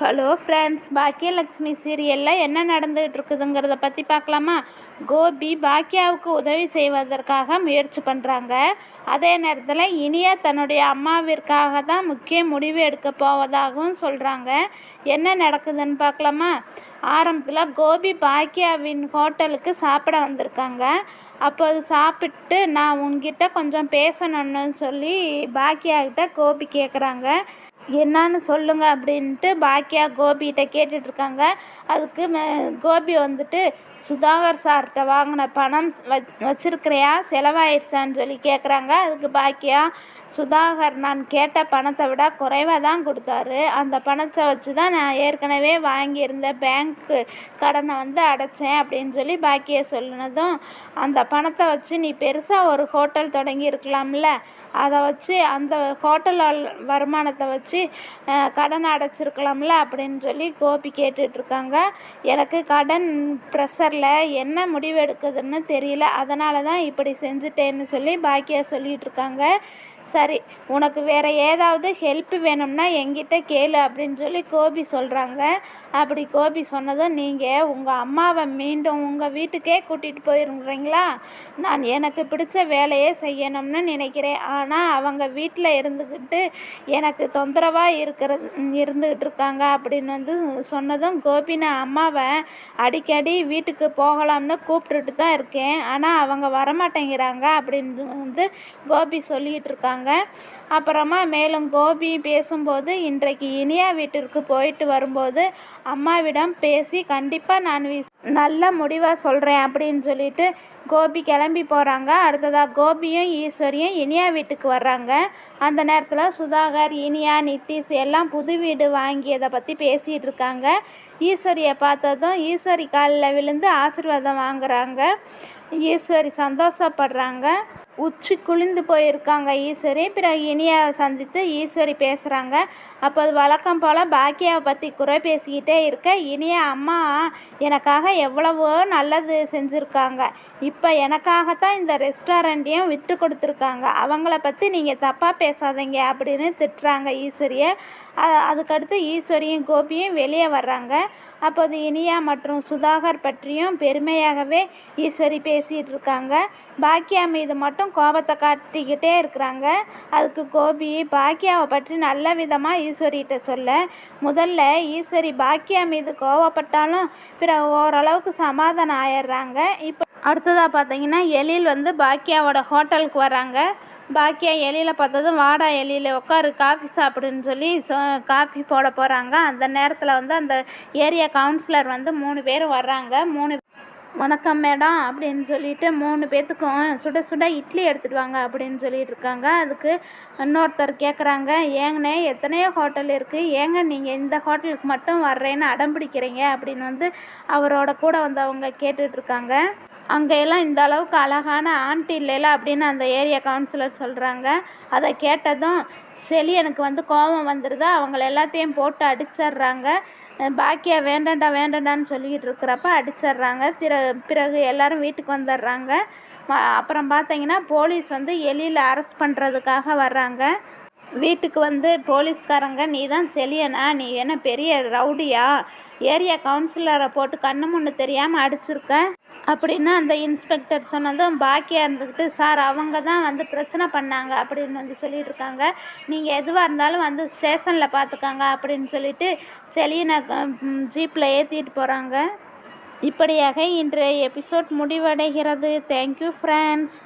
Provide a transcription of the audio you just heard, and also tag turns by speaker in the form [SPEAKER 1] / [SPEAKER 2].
[SPEAKER 1] Hello friends Bhagyalakshmi சீரியலில் என்ன நடந்துகிட்டு இருக்குதுங்கிறத பற்றி பார்க்கலாமா? கோபி பாக்கியாவுக்கு உதவி செய்வதற்காக முயற்சி பண்ணுறாங்க அதே நேரத்தில் இனியா தன்னுடைய அம்மாவிற்காக தான் முக்கிய முடிவு எடுக்க போவதாகவும் சொல்கிறாங்க என்ன நடக்குதுன்னு பார்க்கலாமா? ஆரம்பத்தில் கோபி பாக்கியாவின் ஹோட்டலுக்கு சாப்பிட வந்திருக்காங்க. அப்போது சாப்பிட்டு நான் உன்கிட்ட கொஞ்சம் பேசணும்னு சொல்லி பாக்கியாகிட்ட கோபி கேட்குறாங்க என்னன்னு சொல்லுங்க அப்படின்ட்டு பாக்கியா கோபிகிட்ட கேட்டுட்ருக்காங்க. அதுக்கு மே- கோபி வந்துட்டு சுதாகர் சார்கிட்ட வாங்கின பணம் வச் வச்சிருக்கிறியா? செலவாயிடுச்சான்னு சொல்லி கேட்குறாங்க அதுக்கு பாக்கியா சுதாகர் நான் கேட்ட பணத்தை விட குறைவாக தான் கொடுத்தாரு. அந்த பணத்தை வச்சு தான் நான் ஏற்கனவே வாங்கியிருந்த பேங்க்கு கடனை வந்து அடைச்சேன் அப்படின்னு சொல்லி பாக்கியை சொல்லினதும் அந்த பணத்தை வச்சு நீ பெருசாக ஒரு ஹோட்டல் தொடங்கி இருக்கலாம்ல அதை வச்சு அந்த ஹோட்டல் வருமானத்தை வச்சு கடன் அடைச்சிருக்கலாம்ல அப்படின்னு சொல்லி கோபி கேட்டுட்ருக்காங்க. எனக்கு கடன் ப்ரெஷரில் என்ன முடிவு எடுக்குதுன்னு தெரியல. அதனால தான் இப்படி செஞ்சுட்டேன்னு சொல்லி பாக்கியா சொல்லிகிட்ருக்காங்க சரி உனக்கு வேறு ஏதாவது ஹெல்ப் வேணும்னா என்கிட்ட கேளு அப்படின்னு சொல்லி கோபி சொல்கிறாங்க அப்படி கோபி சொன்னதும் நீங்கள் உங்கள் அம்மாவை மீண்டும் உங்கள் வீட்டுக்கே கூட்டிகிட்டு போயிருங்கிறீங்களா? நான் எனக்கு பிடிச்ச வேலையே செய்யணும்னு நினைக்கிறேன். ஆனால் அவங்க வீட்டில் இருந்துக்கிட்டு எனக்கு தொந்தரவாக இருக்கிறது இருந்துகிட்டு இருக்காங்க அப்படின்னு வந்து சொன்னதும் கோபி நான் அம்மாவை அடிக்கடி வீட்டுக்கு போகலாம்னு கூப்பிட்டுட்டு தான் இருக்கேன். ஆனால் அவங்க வரமாட்டேங்கிறாங்க அப்படின்னு வந்து கோபி சொல்லிகிட்டு இருக்காங்க அப்புறமா மேலும் கோபி பேசும்போது இன்றைக்கு இனியா வீட்டிற்கு போயிட்டு வரும்போது அம்மாவிடம் பேசி கண்டிப்பாக நான் வி- நல்ல முடிவாக சொல்கிறேன் அப்படின்னு சொல்லிட்டு கோபி கிளம்பி போகிறாங்க அடுத்ததாக கோபியும் ஈஸ்வரியும் இனியா வீட்டுக்கு வர்றாங்க. அந்த நேரத்தில் சுதாகர் இனியா நித்திஷ் எல்லாம் புது வீடு வாங்கியதை பற்றி பேசிகிட்டு இருக்காங்க. ஈஸ்வரியை பார்த்ததும் ஈஸ்வரி காலில் விழுந்து ஆசீர்வாதம் வாங்குறாங்க. ஈஸ்வரி சந்தோஷப்படுறாங்க. உச்சி குளிந்து போயிருக்காங்க ஈஸ்வரி. பிறகு இனியாவை சந்தித்து ஈஸ்வரி பேசுகிறாங்க அப்போது வழக்கம் போல் பாக்கியாவை பற்றி குறை பேசிக்கிட்டே இருக்க இனியா அம்மா எனக்காக எவ்வளவோ நல்லது செஞ்சுருக்காங்க. இப்போ எனக்காகத்தான் இந்த ரெஸ்டாரண்ட்டையும் விட்டு கொடுத்துருக்காங்க. அவங்கள பற்றி நீங்கள் தப்பாக பேசாதீங்க அப்படின்னு திட்டுறாங்க ஈஸ்வரியை. அதுக்கடுத்து ஈஸ்வரியும் கோபியும் வெளியே வர்றாங்க. அப்போது இனியா மற்றும் சுதாகர் பற்றியும் பெருமையாகவே ஈஸ்வரி பேசிகிட்டு இருக்காங்க பாக்கியா மீது மட்டும் கோபத்தை காட்டிக்கிட்டே இருக்கிறாங்க. அதுக்கு கோபி பாக்கியாவை பற்றி நல்ல விதமாக ஈஸ்வரிகிட்ட சொல்ல. முதல்ல ஈஸ்வரி பாக்கியா மீது கோவப்பட்டாலும் பிற ஓரளவுக்கு சமாதானம் ஆயிடுறாங்க. இப்போ அடுத்ததாக பார்த்தீங்கன்னா எழில் வந்து பாக்கியாவோட ஹோட்டலுக்கு வராங்க. பாக்கியா எலியில் பார்த்ததும் வாடா எலியில் உட்காரு காஃபி சாப்பிடுன்னு சொல்லி சொ காஃபி போட போகிறாங்க அந்த நேரத்தில் வந்து அந்த ஏரியா கவுன்சிலர் வந்து மூணு பேர் வர்றாங்க. மூணு வணக்கம் மேடம் அப்படின்னு சொல்லிட்டு மூணு பேர்த்துக்கும் சுட சுட இட்லி எடுத்துடுவாங்க அப்படின்னு சொல்லிட்டு இருக்காங்க. அதுக்கு இன்னொருத்தர் கேட்குறாங்க ஏங்கண்ணே எத்தனையோ ஹோட்டல் இருக்குது ஏங்க நீங்கள் இந்த ஹோட்டலுக்கு மட்டும் வர்றேன்னு அடம் பிடிக்கிறீங்க? அப்படின்னு வந்து அவரோட கூட வந்தவங்க கேட்டுட்ருக்காங்க அங்கெல்லாம் இந்த அளவுக்கு அழகான ஆண்டி இல்லைல அப்படின்னு அந்த ஏரியா கவுன்சிலர் சொல்கிறாங்க அதை கேட்டதும் சரி எனக்கு வந்து கோபம் வந்துடுது அவங்கள எல்லாத்தையும் போட்டு அடிச்சிடுறாங்க. பாக்கியா வேண்டாண்டா வேண்டாண்டான்னு சொல்லிக்கிட்டு இருக்கிறப்ப அடிச்சிடுறாங்க. திர பிறகு எல்லாரும் வீட்டுக்கு வந்துடுறாங்க. அப்புறம் பார்த்தீங்கன்னா போலீஸ் வந்து எலியில் அரெஸ்ட் பண்ணுறதுக்காக வர்றாங்க. வீட்டுக்கு வந்து போலீஸ்காரங்க நீ தான் செலியனா? நீ என்ன பெரிய ரவுடியா? ஏரியா கவுன்சிலரை போட்டு கண்ணு முன்னு தெரியாமல் அடிச்சிருக்க. அப்படின்னு அந்த இன்ஸ்பெக்டர் சொன்னதும் பாக்கியா இருந்துக்கிட்டு சார் அவங்க தான் வந்து பிரச்சனை பண்ணாங்க அப்படின்னு வந்து சொல்லிட்டு இருக்காங்க நீங்கள் எதுவாக இருந்தாலும் வந்து ஸ்டேஷனில் பார்த்துக்காங்க அப்படின்னு சொல்லிட்டு செலியனை ஜீப்பில் ஏற்றிட்டு போகிறாங்க இப்படியாக இன்றைய எபிசோட் முடிவடைகிறது. Thank you friends